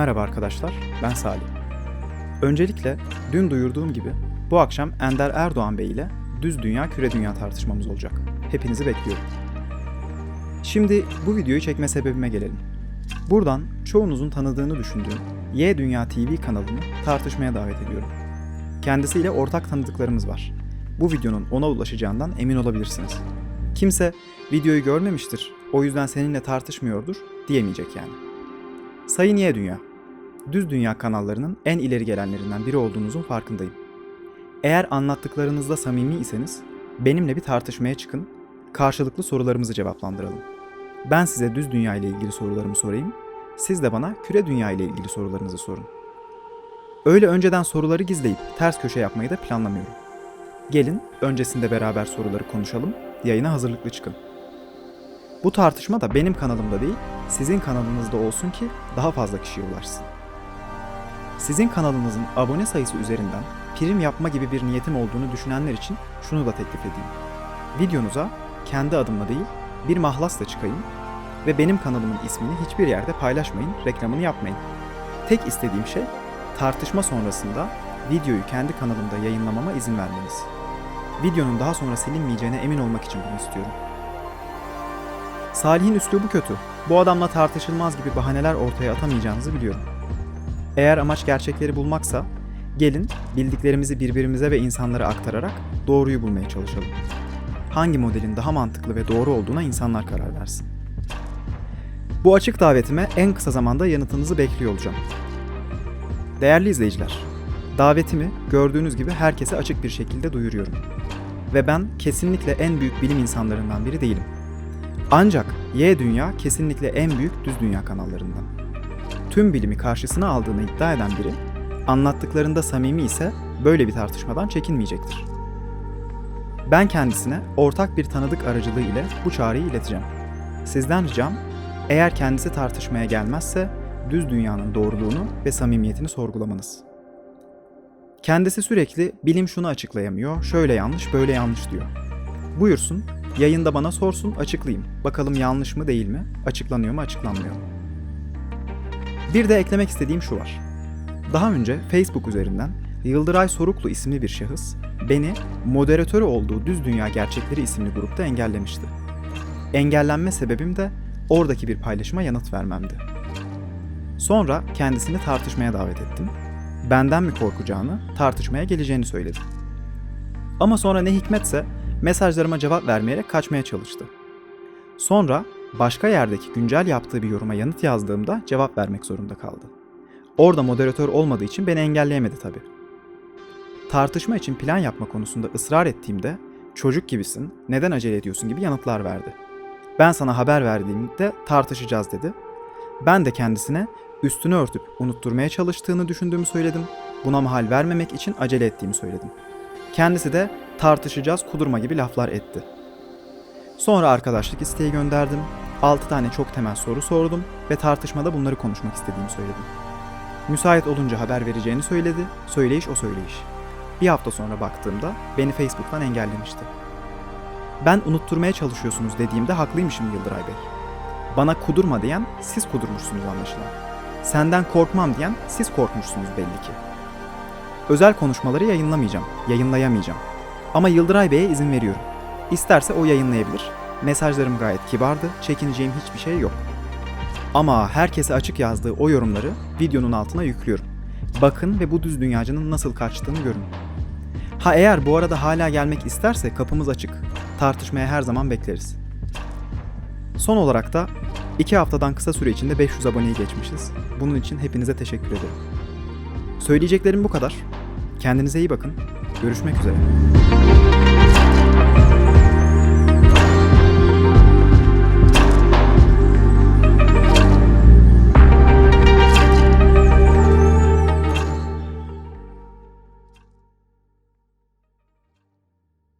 Merhaba arkadaşlar, ben Salih. Öncelikle dün duyurduğum gibi bu akşam Ender Erdoğan Bey ile düz dünya küre dünya tartışmamız olacak. Hepinizi bekliyorum. Şimdi bu videoyu çekme sebebime gelelim. Buradan çoğunuzun tanıdığını düşündüğüm Y Dünya TV kanalını tartışmaya davet ediyorum. Kendisiyle ortak tanıdıklarımız var. Bu videonun ona ulaşacağından emin olabilirsiniz. Kimse videoyu görmemiştir, o yüzden seninle tartışmıyordur diyemeyecek yani. Sayın Y Dünya, Düz Dünya kanallarının en ileri gelenlerinden biri olduğunuzun farkındayım. Eğer anlattıklarınızda samimi iseniz benimle bir tartışmaya çıkın, karşılıklı sorularımızı cevaplandıralım. Ben size düz dünya ile ilgili sorularımı sorayım, siz de bana küre dünya ile ilgili sorularınızı sorun. Öyle önceden soruları gizleyip ters köşe yapmayı da planlamıyorum. Gelin öncesinde beraber soruları konuşalım, yayına hazırlıklı çıkın. Bu tartışma da benim kanalımda değil, sizin kanalınızda olsun ki daha fazla kişiye ulaşsın. Sizin kanalınızın abone sayısı üzerinden prim yapma gibi bir niyetim olduğunu düşünenler için şunu da teklif edeyim. Videonuza kendi adımla değil bir mahlasla çıkayım ve benim kanalımın ismini hiçbir yerde paylaşmayın, reklamını yapmayın. Tek istediğim şey tartışma sonrasında videoyu kendi kanalımda yayınlamama izin vermeniz. Videonun daha sonra silinmeyeceğine emin olmak için bunu istiyorum. Salih'in üslubu kötü. Bu adamla tartışılmaz gibi bahaneler ortaya atamayacağınızı biliyorum. Eğer amaç gerçekleri bulmaksa, gelin bildiklerimizi birbirimize ve insanlara aktararak doğruyu bulmaya çalışalım. Hangi modelin daha mantıklı ve doğru olduğuna insanlar karar versin. Bu açık davetime en kısa zamanda yanıtınızı bekliyor olacağım. Değerli izleyiciler, davetimi gördüğünüz gibi herkese açık bir şekilde duyuruyorum. Ve ben kesinlikle en büyük bilim insanlarından biri değilim. Ancak Y Dünya kesinlikle en büyük düz dünya kanallarından. Tüm bilimi karşısına aldığını iddia eden biri, anlattıklarında samimi ise böyle bir tartışmadan çekinmeyecektir. Ben kendisine ortak bir tanıdık aracılığı ile bu çağrıyı ileteceğim. Sizden ricam, eğer kendisi tartışmaya gelmezse düz dünyanın doğruluğunu ve samimiyetini sorgulamanız. Kendisi sürekli bilim şunu açıklayamıyor, şöyle yanlış, böyle yanlış diyor. Buyursun, yayında bana sorsun, açıklayayım. Bakalım yanlış mı değil mi, açıklanıyor mu, açıklanmıyor mu? Bir de eklemek istediğim şu var. Daha önce Facebook üzerinden Yıldıray Soruklu isimli bir şahıs beni moderatörü olduğu Düz Dünya Gerçekleri isimli grupta engellemişti. Engellenme sebebim de oradaki bir paylaşıma yanıt vermemdi. Sonra kendisini tartışmaya davet ettim. Benden mi korkacağını, tartışmaya geleceğini söyledi. Ama sonra ne hikmetse mesajlarıma cevap vermeyerek kaçmaya çalıştı. Sonra başka yerdeki güncel yaptığı bir yoruma yanıt yazdığımda cevap vermek zorunda kaldı. Orada moderatör olmadığı için beni engelleyemedi tabii. Tartışma için plan yapma konusunda ısrar ettiğimde çocuk gibisin, neden acele ediyorsun gibi yanıtlar verdi. Ben sana haber verdiğimde tartışacağız dedi. Ben de kendisine üstünü örtüp unutturmaya çalıştığını düşündüğümü söyledim. Buna mahal vermemek için acele ettiğimi söyledim. Kendisi de tartışacağız kudurma gibi laflar etti. Sonra arkadaşlık isteği gönderdim. 6 tane çok temel soru sordum ve tartışmada bunları konuşmak istediğimi söyledim. Müsait olunca haber vereceğini söyledi. Söyleyiş o söyleyiş. Bir hafta sonra baktığımda beni Facebook'tan engellemişti. Ben unutturmaya çalışıyorsunuz dediğimde haklıymışım Yıldıray Bey. Bana kudurma diyen siz kudurmuşsunuz anlaşılan. Senden korkmam diyen siz korkmuşsunuz belli ki. Özel konuşmaları yayınlamayacağım, yayınlayamayacağım. Ama Yıldıray Bey'e izin veriyorum. İsterse o yayınlayabilir. Mesajlarım gayet kibardı, çekineceğim hiçbir şey yok. Ama herkese açık yazdığı o yorumları videonun altına yüklüyorum. Bakın ve bu düz dünyacının nasıl kaçtığını görün. Ha eğer bu arada hala gelmek isterse kapımız açık. Tartışmaya her zaman bekleriz. Son olarak da 2 haftadan kısa süre içinde 500 aboneyi geçmişiz. Bunun için hepinize teşekkür ederim. Söyleyeceklerim bu kadar. Kendinize iyi bakın. Görüşmek üzere.